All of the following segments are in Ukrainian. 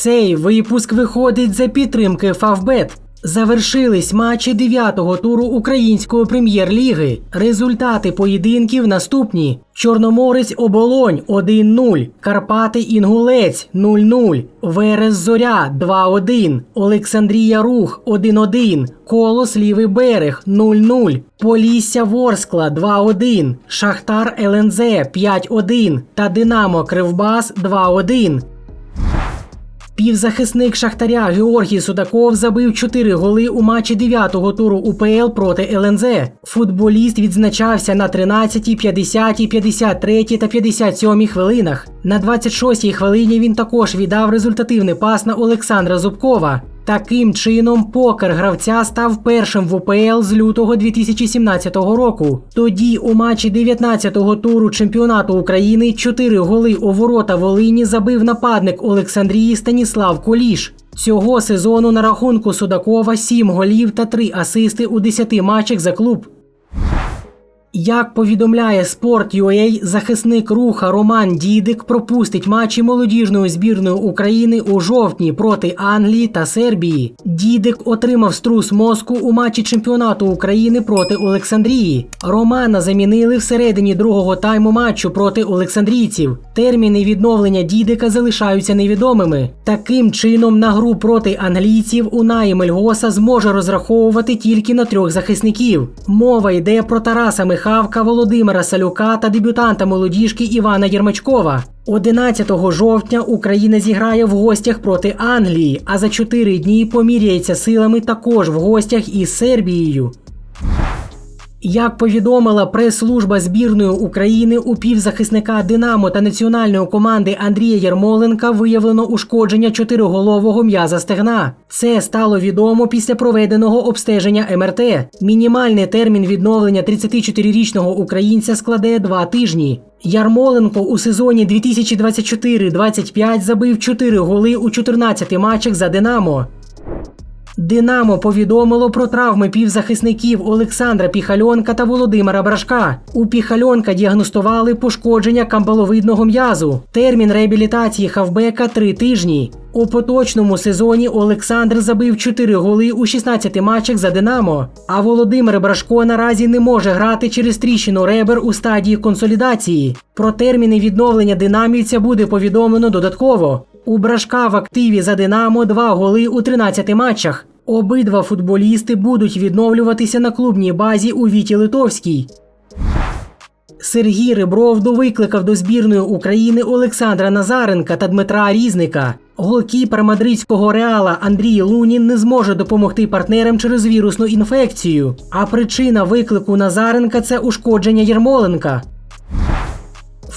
Цей випуск виходить за підтримки Фавбет. Завершились матчі 9-го туру української прем'єр-ліги. Результати поєдинків наступні: Чорноморець Оболонь 1-0, Карпати Інгулець 0-0, Верес Зоря 2-1, Олександрія Рух 1-1, Колос Лівий берег 0-0, Полісся Ворскла 2-1, Шахтар ЛНЗ 5-1 та Динамо Кривбас 2-1. Півзахисник Шахтаря Георгій Судаков забив 4 голи у матчі 9-го туру УПЛ проти ЛНЗ. Футболіст відзначався на 13, 50, 53 та 57 хвилинах. На 26-й хвилині він також віддав результативний пас на Олександра Зубкова. Таким чином, покер гравця став першим в УПЛ з лютого 2017 року. Тоді у матчі 19-го туру чемпіонату України 4 голи у ворота Волині забив нападник Олександрії Станіслав Коліш. Цього сезону на рахунку Судакова 7 голів та 3 асисти у 10 матчах за клуб. Як повідомляє Sport.ua, захисник руха Роман Дідик пропустить матчі молодіжної збірної України у жовтні проти Англії та Сербії. Дідик отримав струс мозку у матчі чемпіонату України проти Олександрії. Романа замінили всередині другого тайму матчу проти Олександрійців. Терміни відновлення Дідика залишаються невідомими. Таким чином, на гру проти англійців Унаї Мельгоса зможе розраховувати тільки на трьох захисників. Мова йде про Тараса Михавка, Володимира Салюка та дебютанта молодіжки Івана Єрмачкова. 11 жовтня Україна зіграє в гостях проти Англії, а за 4 дні поміряється силами також в гостях із Сербією. Як повідомила прес-служба збірної України у півзахисника Динамо та національної команди Андрія Ярмоленка виявлено ушкодження чотириголового м'яза стегна. Це стало відомо після проведеного обстеження МРТ. Мінімальний термін відновлення 34-річного українця складе два тижні. Ярмоленко у сезоні 2024-25 забив 4 голи у 14 матчах за Динамо. Динамо повідомило про травми півзахисників Олександра Піхальонка та Володимира Брашка. У Піхальонка діагностували пошкодження камбаловидного м'язу. Термін реабілітації хавбека три тижні. У поточному сезоні Олександр забив 4 голи у 16 матчах за Динамо. А Володимир Брашко наразі не може грати через тріщину ребер у стадії консолідації. Про терміни відновлення динамівця буде повідомлено додатково. У Брашка в активі за Динамо 2 голи у 13 матчах. Обидва футболісти будуть відновлюватися на клубній базі у Віті Литовській. Сергій Ребров довикликав до збірної України Олександра Назаренка та Дмитра Різника. Голкіпер мадридського реала Андрій Лунін не зможе допомогти партнерам через вірусну інфекцію. А причина виклику Назаренка це ушкодження Єрмоленка.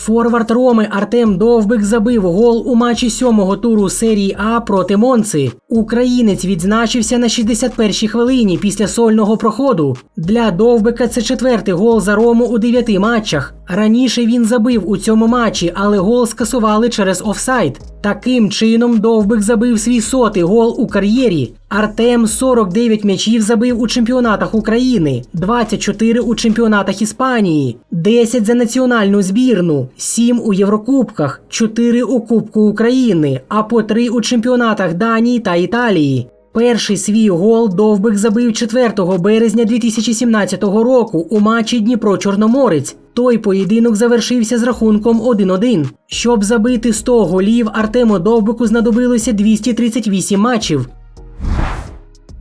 Форвард Роми Артем Довбик забив гол у матчі сьомого туру серії А проти Монци. Українець відзначився на 61-й хвилині після сольного проходу. Для Довбика це четвертий гол за Рому у дев'яти матчах. Раніше він забив у цьому матчі, але гол скасували через офсайд. Таким чином, Довбик забив свій сотий гол у кар'єрі. Артем 49 м'ячів забив у чемпіонатах України, 24 у чемпіонатах Іспанії, 10 за національну збірну, 7 у Єврокубках, 4 у Кубку України, а по 3 у чемпіонатах Данії та Італії. Перший свій гол Довбик забив 4 березня 2017 року у матчі Дніпро-Чорноморець. Той поєдинок завершився з рахунком 1-1. Щоб забити 100 голів, Артему Довбику знадобилося 238 матчів.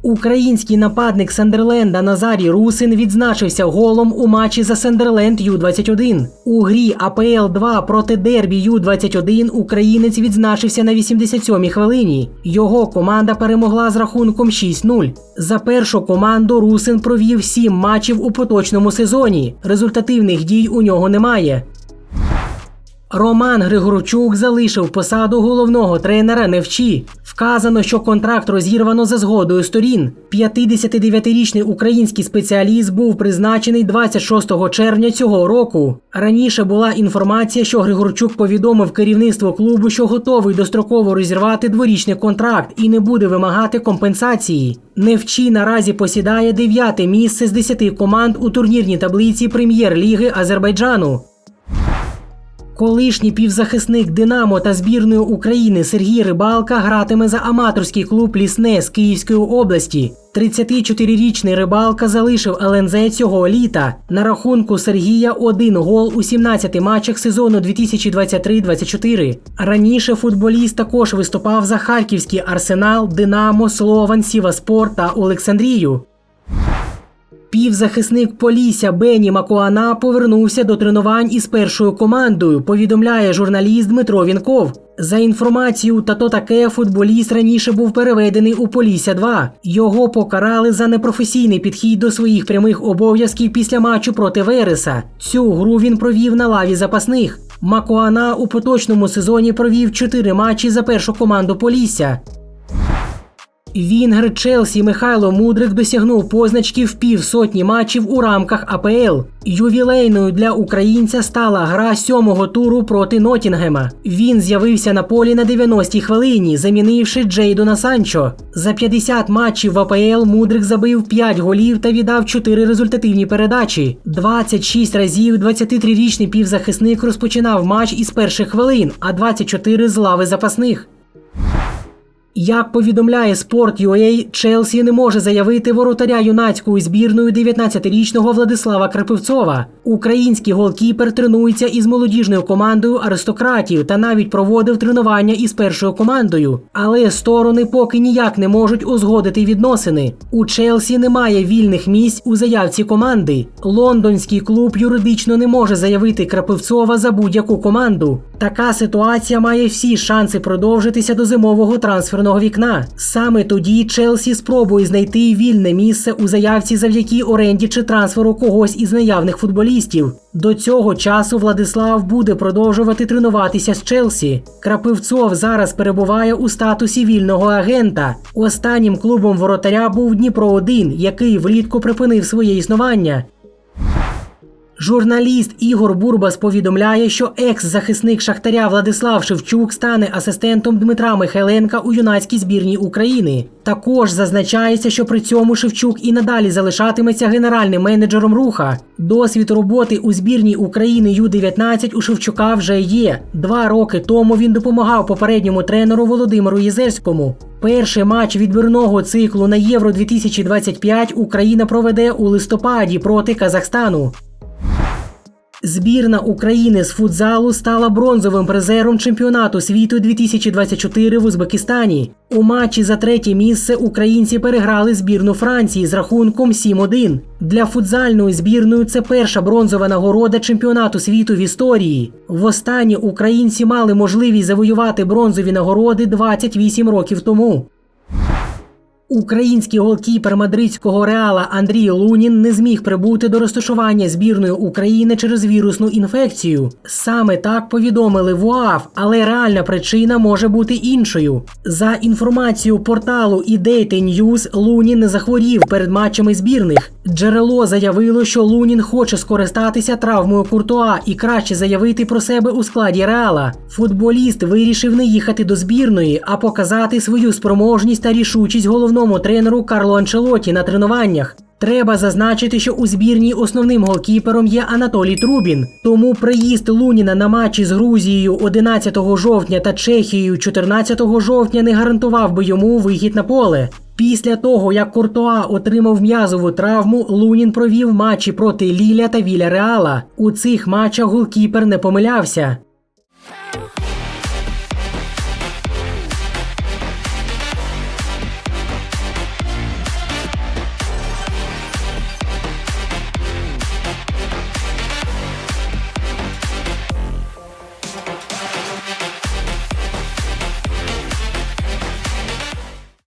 Український нападник Сандерленда Назарій Русин відзначився голом у матчі за Сандерленд Ю-21. У грі АПЛ 2 проти Дербі Ю-21 українець відзначився на 87-й хвилині. Його команда перемогла з рахунком 6-0. За першу команду Русин провів 7 матчів у поточному сезоні. Результативних дій у нього немає. Роман Григорчук залишив посаду головного тренера Невчі. Вказано, що контракт розірвано за згодою сторін. 59-річний український спеціаліст був призначений 26 червня цього року. Раніше була інформація, що Григорчук повідомив керівництво клубу, що готовий достроково розірвати дворічний контракт і не буде вимагати компенсації. Невчі наразі посідає дев'яте місце з 10 команд у турнірній таблиці прем'єр-ліги Азербайджану. Колишній півзахисник Динамо та збірної України Сергій Рибалка гратиме за аматорський клуб Лісне з Київської області. 34-річний рибалка залишив ЛНЗ цього літа. На рахунку Сергія один гол у 17 матчах сезону 2023-24. Раніше футболіст також виступав за харківський арсенал, Динамо, Слован, Сіваспор та Олександрію. Півзахисник Полісся Бені Макуана повернувся до тренувань із першою командою. Повідомляє журналіст Дмитро Вінков. За інформацією, та то таке футболіст раніше був переведений у Полісся 2 Його покарали за непрофесійний підхід до своїх прямих обов'язків після матчу проти Вереса. Цю гру він провів на лаві запасних. Макуана у поточному сезоні провів 4 матчі за першу команду Полісся. Вінгер Челсі Михайло Мудрик досягнув позначків півсотні матчів у рамках АПЛ. Ювілейною для українця стала гра сьомого туру проти Нотінгема. Він з'явився на полі на 90-й хвилині, замінивши Джейдона Санчо. За 50 матчів в АПЛ Мудрик забив 5 голів та віддав 4 результативні передачі. 26 разів 23-річний півзахисник розпочинав матч із перших хвилин, а 24 з лави запасних. Як повідомляє Sport.ua, Челсі не може заявити воротаря юнацькою збірною 19-річного Владислава Крапивцова. Український голкіпер тренується із молодіжною командою аристократів та навіть проводив тренування із першою командою. Але сторони поки ніяк не можуть узгодити відносини. У Челсі немає вільних місць у заявці команди. Лондонський клуб юридично не може заявити Крапивцова за будь-яку команду. Така ситуація має всі шанси продовжитися до зимового трансферного вікна. Саме тоді Челсі спробує знайти вільне місце у заявці завдяки оренді чи трансферу когось із наявних футболістів. До цього часу Владислав буде продовжувати тренуватися з Челсі. Крапивцов зараз перебуває у статусі вільного агента. Останнім клубом воротаря був Дніпро 1 який влітку припинив своє існування. Журналіст Ігор Бурбас повідомляє, що екс-захисник Шахтаря Владислав Шевчук стане асистентом Дмитра Михайленка у юнацькій збірній України. Також зазначається, що при цьому Шевчук і надалі залишатиметься генеральним менеджером руха. Досвід роботи у збірній України Ю-19 у Шевчука вже є. Два роки тому він допомагав попередньому тренеру Володимиру Єзерському. Перший матч відбірного циклу на Євро 2025 Україна проведе у листопаді проти Казахстану. Збірна України з футзалу стала бронзовим призером чемпіонату світу 2024 в Узбекистані. У матчі за третє місце українці переграли збірну Франції з рахунком 7-1. Для футзальної збірної це перша бронзова нагорода чемпіонату світу в історії. Востаннє українці мали можливість завоювати бронзові нагороди 28 років тому. Український голкіпер мадридського реала Андрій Лунін не зміг прибути до розташування збірної України через вірусну інфекцію. Саме так повідомили в УАФ, але реальна причина може бути іншою. За інформацією порталу «Ідейте Ньюз», Лунін не захворів перед матчами збірних. Джерело заявило, що Лунін хоче скористатися травмою Куртуа і краще заявити про себе у складі реала. Футболіст вирішив не їхати до збірної, а показати свою спроможність та рішучість головного головному тренеру Карло Анчелоті на тренуваннях. Треба зазначити, що у збірній основним голкіпером є Анатолій Трубін. Тому приїзд Луніна на матчі з Грузією 11 жовтня та Чехією 14 жовтня не гарантував би йому вихід на поле. Після того, як Куртуа отримав м'язову травму, Лунін провів матчі проти Ліля та Віля Реала. У цих матчах голкіпер не помилявся.